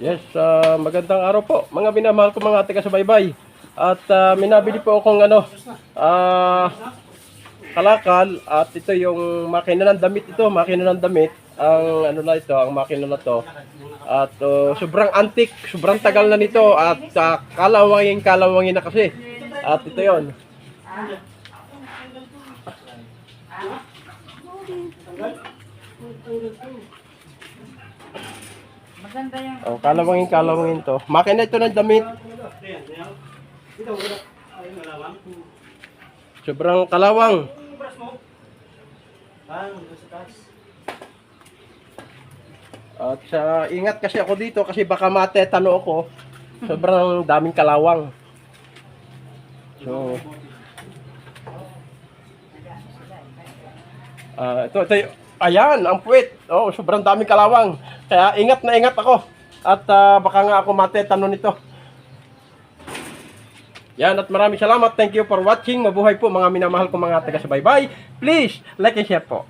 Yes, ah, magandang araw po. Mga binamahal ko mga taga subaybay. At ah, minabili po akong ano, ah, kalakal at ito yung makina ng damit ito, makina ng damit. Ang ano na ito, ang makina na to. At oh, sobrang antik, sobrang tagal na nito at uh, kalawangin kalawangin na kasi. At ito yon. Maganda yung Oh, kalawangin kalawangin to. Makina ito ng damit. Sobrang kalawang. At sa ingat kasi ako dito kasi baka matetano ako. Sobrang daming kalawang. So Ah, ito, ito, ayan, ang puwit. Oh, sobrang daming kalawang. Kaya ingat na ingat ako. At ah, baka nga ako matetano nito. Yan, at maraming salamat. Thank you for watching. Mabuhay po mga minamahal ko mga taga-subaybay. Please, like and share po.